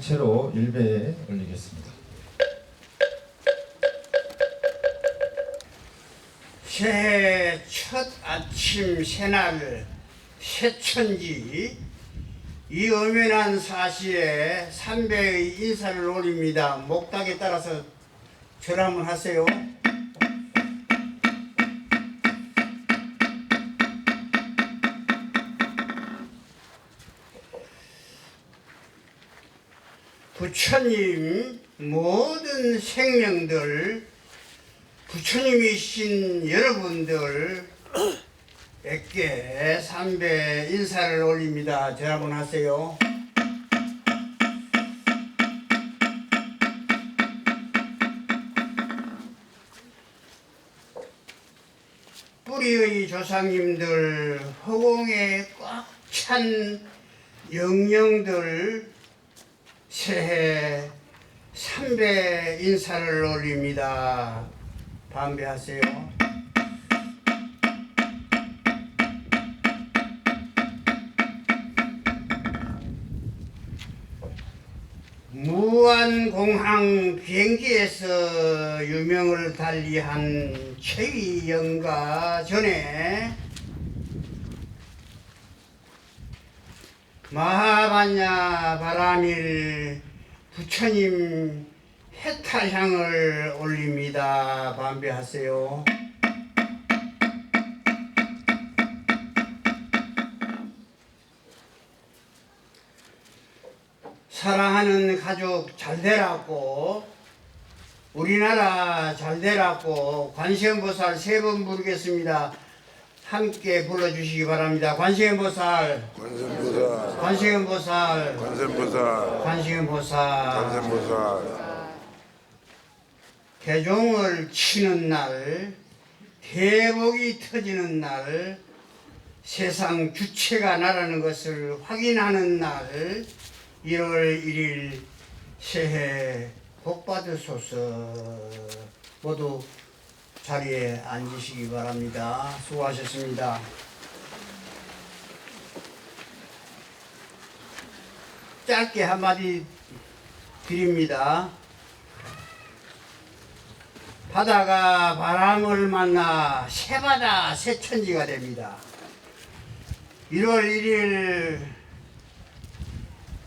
채로 일배에 올리겠습니다. 새해 첫 아침 새날 새천지 이 엄연한 사시에 삼배의 인사를 올립니다. 목닥에 따라서 절 한번 하세요. 부처님 모든 생명들 부처님이신 여러분들 에게 삼배 인사를 올립니다. 절 한번 하세요. 뿌리의 조상님들 허공에 꽉 찬 영령들 새해 삼배 인사를 올립니다. 반배하세요. 무한공항 비행기에서 유명을 달리한 최위영과 전에 마하반야 바라밀 부처님 해탈향을 올립니다. 반배하세요. 사랑하는 가족 잘 되라고 우리나라 잘 되라고 관세음보살 세 번 부르겠습니다. 함께 불러주시기 바랍니다. 관세음보살, 관세음보살, 관세음보살, 관세음보살, 관세음보살. 관세음보살, 개종을 치는 날, 대복이 터지는 날, 세상 주체가 나라는 것을 확인하는 날, 1월 1일 새해 복 받으소서. 모두 자리에 앉으시기 바랍니다. 수고하셨습니다. 짧게 한마디 드립니다. 바다가 바람을 만나 새바다 새천지가 됩니다. 1월 1일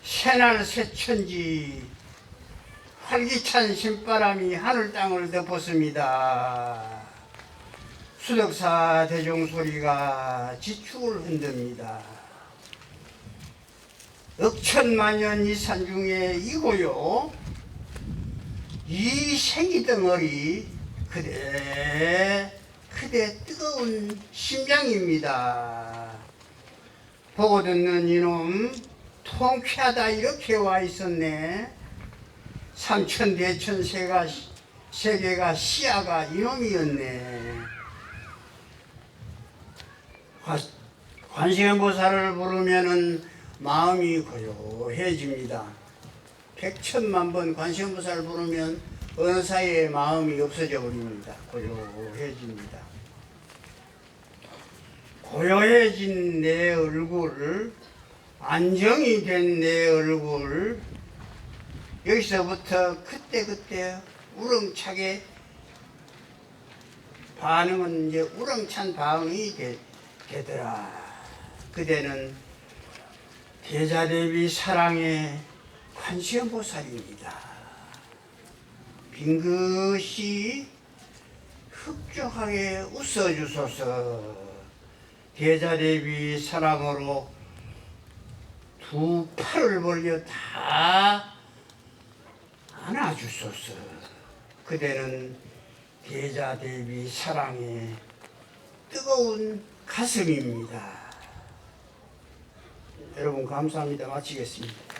새날 새천지 활기찬 신바람이 하늘 땅을 덮었습니다. 수덕사 대종 소리가 지축을 흔듭니다. 억천만년 이 산 중에 이고요. 이 생이 덩어리 그대 그대 뜨거운 심장입니다. 보고 듣는 이놈 통쾌하다 이렇게 와 있었네. 삼천 대천 세가 세계가 시야가 이놈이었네. 관- 관세음보살을 부르면은 마음이 고요해집니다. 백천만 번 관세음보살 부르면 어느 사이에 마음이 없어져 버립니다. 고요해집니다. 고요해진 내 얼굴, 안정이 된 내 얼굴, 여기서부터 그때그때 우렁차게 반응은 이제 우렁찬 반응이 되, 되더라. 그대는 대자대비 사랑의 관세음보살입니다. 빙긋이 흡족하게 웃어주소서. 대자대비 사랑으로 두 팔을 벌려 다 안아주소서. 그대는 대자대비 사랑의 뜨거운 가슴입니다. 여러분 감사합니다. 마치겠습니다.